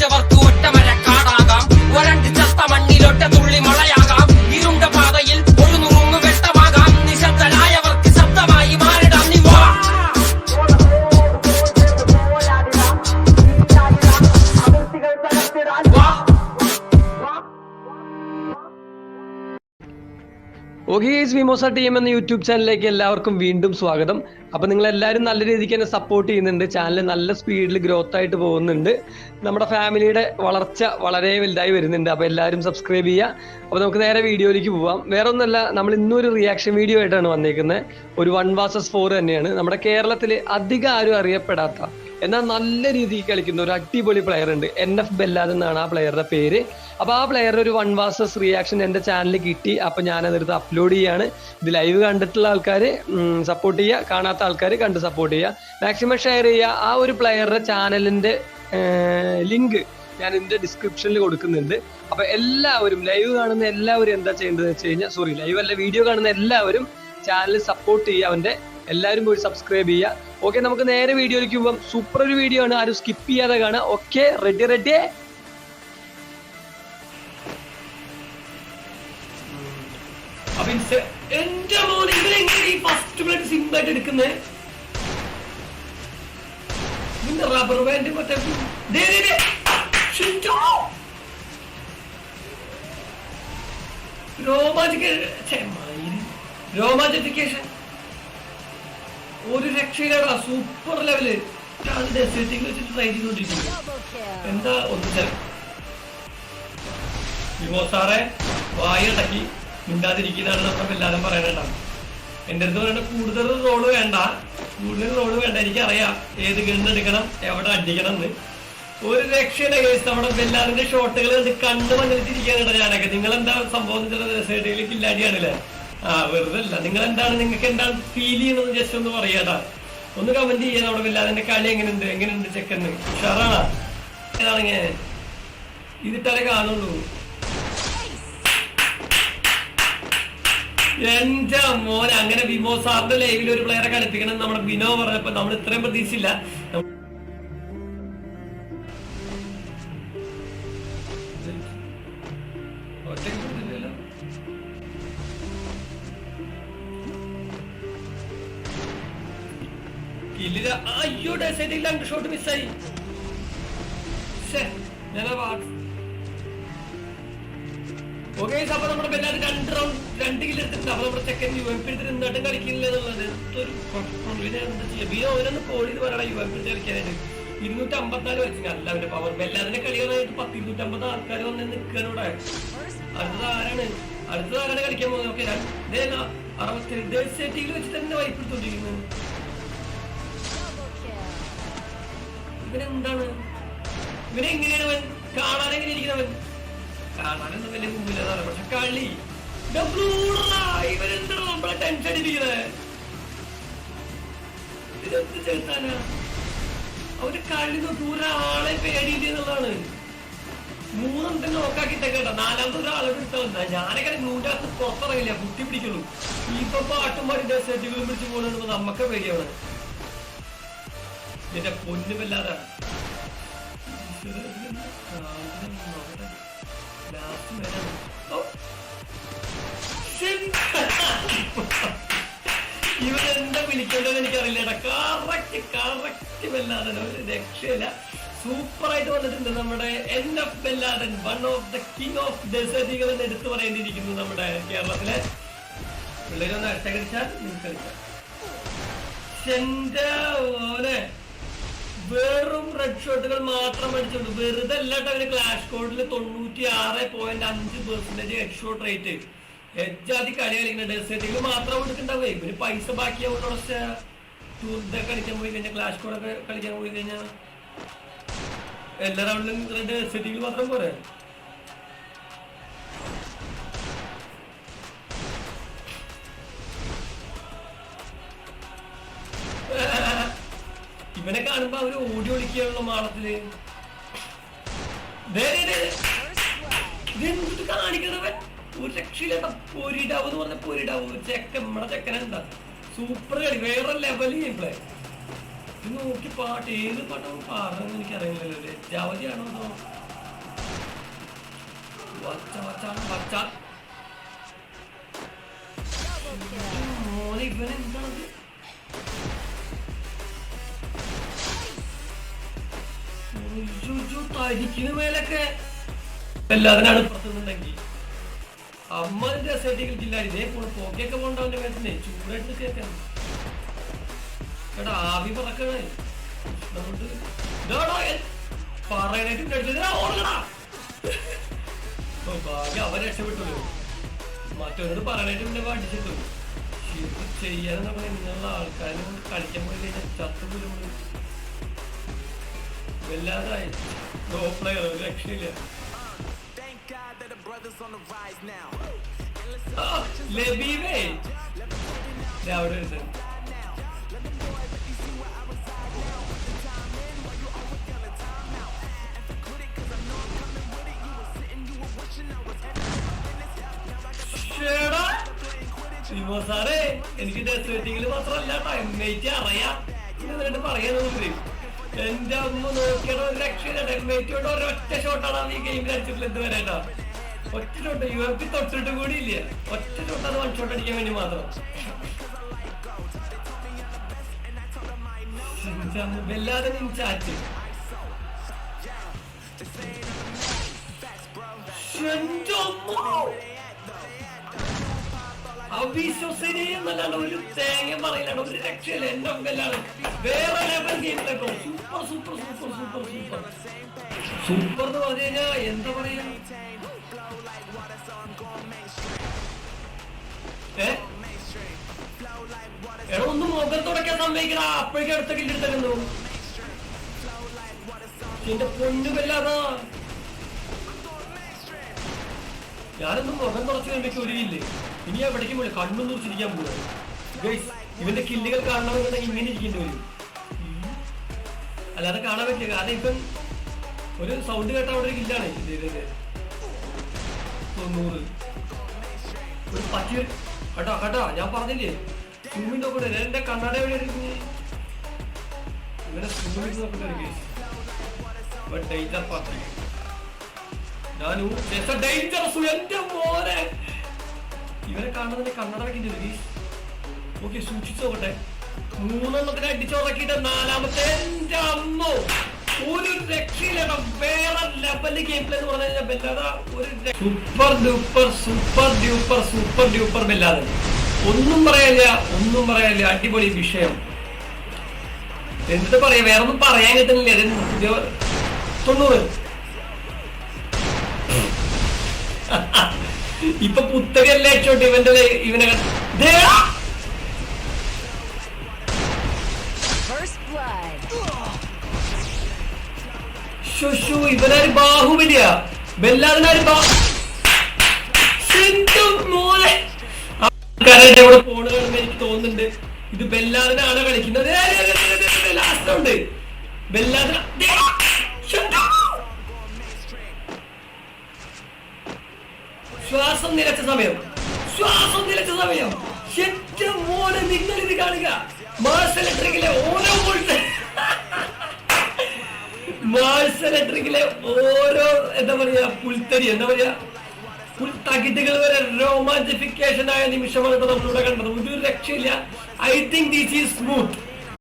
ജനിച്ചവർക്ക് ഒറ്റമര കാടാകാം. വരണ്ട് ചത്ത മണ്ണിലൊറ്റ ഓക്കെ വിമോസ ടീം എന്ന യൂട്യൂബ് ചാനലിലേക്ക് എല്ലാവർക്കും വീണ്ടും സ്വാഗതം. അപ്പൊ നിങ്ങൾ എല്ലാവരും നല്ല രീതിക്ക് തന്നെ സപ്പോർട്ട് ചെയ്യുന്നുണ്ട്. ചാനൽ നല്ല സ്പീഡിൽ ഗ്രോത്ത് ആയിട്ട് പോകുന്നുണ്ട്. നമ്മുടെ ഫാമിലിയുടെ വളർച്ച വളരെ വലുതായി വരുന്നുണ്ട്. അപ്പോൾ എല്ലാവരും സബ്സ്ക്രൈബ് ചെയ്യുക. അപ്പോൾ നമുക്ക് നേരെ വീഡിയോയിലേക്ക് പോവാം. വേറെ ഒന്നല്ല നമ്മൾ ഇന്നൊരു റിയാക്ഷൻ വീഡിയോ ആയിട്ടാണ് വന്നിരിക്കുന്നത് ഒരു വൺ വാസസ് ഫോർ തന്നെയാണ്. നമ്മുടെ കേരളത്തിൽ അധികം ആരും അറിയപ്പെടാത്ത എന്നാൽ നല്ല രീതിയിൽ കളിക്കുന്ന ഒരു അടിപൊളി പ്ലെയർ ഉണ്ട്. എൻ എഫ് ബെല്ലാദ് എന്നാണ് ആ പ്ലെയറുടെ പേര്. അപ്പൊ ആ പ്ലെയർ ഒരു വൺ വാസസ് റിയാക്ഷൻ എന്റെ ചാനലിൽ കിട്ടി. അപ്പൊ ഞാൻ അതെടുത്ത് അപ്ലോഡ് ചെയ്യാണ്. ഇത് ലൈവ് കണ്ടിട്ടുള്ള ആൾക്കാർ സപ്പോർട്ട് ചെയ്യുക. കാണാത്ത ആൾക്കാർ കണ്ട് സപ്പോർട്ട് ചെയ്യുക. മാക്സിമം ഷെയർ ചെയ്യുക. ആ ഒരു പ്ലെയറുടെ ചാനലിന്റെ ലിങ്ക് ഞാൻ ഇതിന്റെ ഡിസ്ക്രിപ്ഷനിൽ കൊടുക്കുന്നുണ്ട്. അപ്പൊ എല്ലാവരും ലൈവ് കാണുന്ന എല്ലാവരും എന്താ ചെയ്യേണ്ടതെന്ന് വെച്ച് കഴിഞ്ഞാൽ സോറി ലൈവ് അല്ല വീഡിയോ കാണുന്ന എല്ലാവരും ചാനൽ സപ്പോർട്ട് ചെയ്യുക അവന്റെ എല്ലാവരും പോയി സബ്സ്ക്രൈബ് ചെയ്യുക. ഓക്കെ നമുക്ക് നേരെ വീഡിയോയിലേക്ക് പോകാം സൂപ്പർ ഒരു വീഡിയോ ആണ്. ആരും സ്കിപ്പ് ചെയ്യാതെ കാണാം ഓക്കെ റെഡി റെഡി എന്റെ മോൻ ഫസ്റ്റ് ബ്ലഡ് ദേ, ഒരു രക്ഷയിലാടാ സൂപ്പർ ലെവൽ സെറ്റിംഗ് വെച്ചിട്ട് ട്രൈ ചെയ്തോണ്ടിരിക്കുന്നു എന്താ ഒന്ന് വിമോ സാറെ വായടക്കി മിണ്ടാതിരിക്കുന്നതാണ് നമ്മൾ എല്ലാവരും പറയണേണ്ട എന്റെ അടുത്ത് പറയണ കൂടുതൽ റോൾ വേണ്ട. കൂടുതൽ റോൾ വേണ്ട. എനിക്കറിയാം. ഏത് ഗണ്ണ് എടുക്കണം എവിടെ അടിക്കണം എന്ന്. ഒരു രക്ഷയുടെ കേസ് നമ്മുടെ ബെല്ലാറിന്റെ ഷോട്ടുകൾ കണ്ട് മഞ്ഞളിച്ചിരിക്കാനുണ്ട് ഞാനൊക്കെ. നിങ്ങൾ എന്താ സംഭവം സൈഡിലേക്ക് ഇല്ലാടിയാണല്ലേ ആ വെറുതെ അല്ല നിങ്ങൾ എന്താണ് നിങ്ങൾക്ക് എന്താണ് ഫീൽ ചെയ്യണമെന്ന് ജസ്റ്റ് ഒന്ന് പറയാടാ ഒന്ന് കമന്റ് ചെയ്യാൻ അവിടെ വല്ല അതിന്റെ കളി എങ്ങനെയുണ്ട്? എങ്ങനെയുണ്ട് ചെക്കന്ന് ഉഷാറാണാ? ഏതാണ് ഇങ്ങനെ ഇതിട്ടേ കാണുള്ളൂ. എന്റെ മോൻ അങ്ങനെ വിമോ സാറിന്റെ ലൈവിൽ ഒരു പ്ലെയറെ കളിപ്പിക്കണം നമ്മുടെ ബിനോ പറഞ്ഞപ്പോ നമ്മൾ ഇത്രയും പ്രതീക്ഷയില്ല. കില്ലില അയ്യോ ഡെസൈഡിൽ രണ്ട് ഷോട്ട് മിസ്സായി. ഓക്കെ അപ്പൊ നമ്മുടെ ബെല്ലാത് രണ്ട് റൗണ്ട് രണ്ട് കിലോ എടുത്തിട്ടുണ്ട്. നമ്മുടെ സെക്കൻഡ് യു എം പി എടുത്തിട്ട് എന്നിട്ടും കളിക്കില്ല എന്നുള്ളത്. എന്തൊരു കുഴപ്പം. ഇവനെ എന്താ ചെയ്യാ? ബിയോ അവനൊന്ന് ചെയ്ത് പറയണം യു എം പി കളിക്കാനായിട്ട് അല്ല അവന്റെ പവർ ബെല്ലാതിന്റെ കളി വന്നിട്ട് പത്ത് ഇരുന്നൂറ്റി അമ്പത് ആൾക്കാർ വന്ന് നിൽക്കാനോടെ അടുത്തത് ആരാണ്? അടുത്തത് ആരാണ് കളിക്കാൻ പോകുന്നത്? ഓക്കെ അറുപത്തി സെറ്റിയിൽ വെച്ച് തന്നെ വൈപ്പ് ഇവനെന്താണ് ഇവനെങ്ങനെയാണ് അവൻ കാണാൻ എങ്ങനെ ഇരിക്കുന്നവൻ? കാണാനൊന്നും വലിയ മുമ്പില്ലാതാണ് പക്ഷെ കളി. ഇവരെന്താണ് നമ്മളെ ടെൻഷൻ അടിപ്പിക്കുന്നത്? ഇതെന്ത് ചേർത്താനാ? അവർ കളി നോക്കി ഒരാളെ പേടിയില്ല എന്നുള്ളതാണ്. മൂന്നെണ്ണം നോക്കാക്കിട്ടേക്കണ്ട നാലാമത്തെ ഒരാളെ എടുത്താൽ ഞാനൊക്കെ നൂറ്റാ പുറത്തിറങ്ങില്ല. കുട്ടി പിടിക്കുള്ളൂ. ഇപ്പൊ പാട്ടും പാടി ഡെസേർട്ടുകളും പിടിച്ചു പോകുന്നത് നമ്മക്ക് പേടിയാണ്. എന്റെ പൊന്നുമല്ലാതെ. ഇവരെന്താ വിളിക്കേണ്ടത് എനിക്കറിയില്ല കറക്റ്റ് കറക്റ്റ് വല്ലാതെ ഒരു രക്ഷയില്ല. സൂപ്പർ ആയിട്ട് വന്നിട്ടുണ്ട് നമ്മുടെ N F വല്ലാതൻ one of the king of ഡെസേർട്ടുകൾ എന്ന് എടുത്തു പറയേണ്ടിയിരിക്കുന്നു നമ്മുടെ കേരളത്തിലെ. പിള്ളേരൊന്ന് അട്ടകരിച്ചാൽ കളിച്ചാൽ നിങ്ങൾക്ക് കളിച്ചാൽ എന്റെ മോനെ. വെറും റെഡ് ഷോട്ടുകൾ മാത്രം അടിച്ചുള്ളൂ വെറുതെ അല്ലാട്ട് അവന് ക്ലാഷ് കോഡിൽ തൊണ്ണൂറ്റി ആറ് പോയിന്റ് അഞ്ച് പെർസെന്റേജ് ഹെഡ് ഷോട്ട് റേറ്റ് എജ്ജാതി കളി കളിക്കുന്ന ഡെസേർട്ടിൽ മാത്രം എടുക്കണ്ടാവേ ഇവർ പൈസ ബാക്കിയാവുന്ന കുറച്ച് ടൂറിന്റെ കളിക്കാൻ പോയി കഴിഞ്ഞാൽ ക്ലാഷ് കോഡൊക്കെ കളിക്കാൻ പോയി കഴിഞ്ഞാൽ എല്ലാ റൗണ്ടിലും ഡെസേർട്ടിൽ മാത്രം പോരെ. ഇവനെ കാണുമ്പോ അവർ ഓടി ഒളിക്കുകയാണല്ലോ മാളത്തിൽ. ദേ. കാണിക്കണവൻ ഒരു രക്ഷയില്ലാത്ത പൊരിടാവ് എന്ന് പറഞ്ഞ പൊരിടാവ്. ചെക്കൻ നമ്മടെ സൂപ്പർ കളി വേറെ ലെവൽ ഗെയിം നോക്കി പാട്ട് ഏത് പാട്ടാണ് പാടുന്നത് എനിക്ക് അറിയില്ലല്ലോ ലജ്ജാവതിയാണോ മോനെ ഇവൻ തരിക്കുന്ന മേലൊക്കെ എല്ലാത്തിനാണ് പുറത്തുനിന്നുണ്ടെങ്കിൽ. അമ്മ രസമായിട്ട് ജില്ല ഇതേ പോക്കൊക്കെ പോകണ്ടവന്റെ മേലത്തിനെ ചൂടായിട്ട് കേൾക്കാൻ എടാ ആവി പറക്കണേ. പറയാനായിട്ട് അവൻ രക്ഷപ്പെട്ടു. മറ്റവരോട് പറയാനായിട്ട് പിന്നെ പഠിച്ചിട്ടു ചെയ്യാൻ നമ്മൾ ഇങ്ങനെയുള്ള ആൾക്കാരും കളിക്കാൻ പോയി കഴിഞ്ഞാൽ ചത്തുപോലും the rise now. ആ, ലബീബേ. അവിടെ ഉണ്ട്. സാറേ എനിക്ക് ഡെസേർട്ടിങ്ങിൽ മാത്രമല്ല ടൈം മേറ്റ് അറിയാം എന്നിട്ട് പറയാന്നുള്ളത് എന്റെ അമ്മ നോക്കിയുടെ ഒരു ഒരൊറ്റ ഷോട്ടാണ് ഗെയിം കളിച്ചിട്ടില്ല എന്ത് വരേണ്ട ഒറ്റ ഷോട്ട് യു എഫ് തൊട്ടിട്ട് കൂടി ഇല്ല ഒറ്റ ഷോട്ടാണ് വൺ ഷോട്ട് അടിക്കാൻ വേണ്ടി മാത്രം. അവിശ്വസനീയം എന്നല്ലാണ്ട് ഒരു തേങ്ങ പറയില്ല ഒരു രക്ഷയില്ല. എന്റെ ഒക്കെല്ലാണ് വേറെ super super super super super എന്ന് പറഞ്ഞു കഴിഞ്ഞാൽ എന്താ പറയാ? എടാ ഒന്ന് മുഖം തുടക്കാൻ സമ്മതിക്കണ അപ്പോഴേക്കും അടുത്ത കില്ലെടുത്തല്ലോ എന്റെ പൊന്നുമല്ലാതാ ഞാനൊന്നും മുഖം തുറച്ചു കഴിയുമ്പോ ഒരു കില്ല് ഇനി എവിടേക്കും പോലും കണ്ണും തുറച്ചിരിക്കാൻ ഗൈസ് ഇവന്റെ കില്ലുകൾ കാണണമെന്നുണ്ടെങ്കിൽ ഇങ്ങനെ ഇരിക്കേണ്ടി വരും. അല്ലാതെ കാണാൻ പറ്റില്ല. കാരണം ഇപ്പം ഒരു സൗണ്ട് കേട്ട അവിടെ ഒരു കില്ലാണ്. തൊണ്ണൂറ്. ഒരു പച്ച കേട്ടോ കേട്ടോ ഞാൻ പറഞ്ഞില്ലേ? സൂമിന്റെ കൂടെ എന്റെ കണ്ണട എവിടെ ഇവനെ സൂമിൽ നോക്കുന്ന ഒരു ഡേഞ്ചറസ് എന്റെ മോനെ. ഇവരെ കാണുന്നതിന്റെ കണ്ണട വെക്കേണ്ടി ഓക്കെ സൂക്ഷിച്ചു നോക്കട്ടെ. മൂന്നെണ്ണത്തിന് അടിച്ചുറക്കിയിട്ട് നാലാമത്തെ എന്റെ അമ്മോ. ഒരു രക്ഷയില്ല വേറെ ലെവൽ ഗെയിം പ്ലേ എന്ന് പറഞ്ഞു കഴിഞ്ഞാൽ ഒരു super duper super duper super duper ബെല്ലാതെ ഒന്നും പറയാനില്ല ഒന്നും പറയാനില്ല. അടിപൊളി വിഷയം. എന്നിട്ട് പറയാ? വേറെ ഒന്നും പറയാൻ കിട്ടുന്നില്ല. തൊണ്ണൂറ്. ഇപ്പൊ പുത്തകല്ലേ ഇവന്റെ ഇവനെ തോന്നുന്നുണ്ട് ഇത് ബെല്ലാതിനാണ് കളിക്കുന്നത്? ലാസ്റ്റ്! ശ്വാസം നിലച്ച സമയം. ശ്വാസം നിലച്ച സമയം. എന്റെ നിങ്ങൾ ഇത് കാണുക മാസ് ഇലക്ട്രിക്കിലെ ഓരോ എന്താ പറയാ പുൽത്തരി എന്താ പറയാ പുൽത്തകിട്ടുകൾ വരെ രോമാഞ്ചിഫിക്കേഷൻ ആയ നിമിഷമാണ് ഇപ്പൊ നമ്മളിവിടെ കണ്ടത്. ഒരു രക്ഷയില്ല. I think this is smooth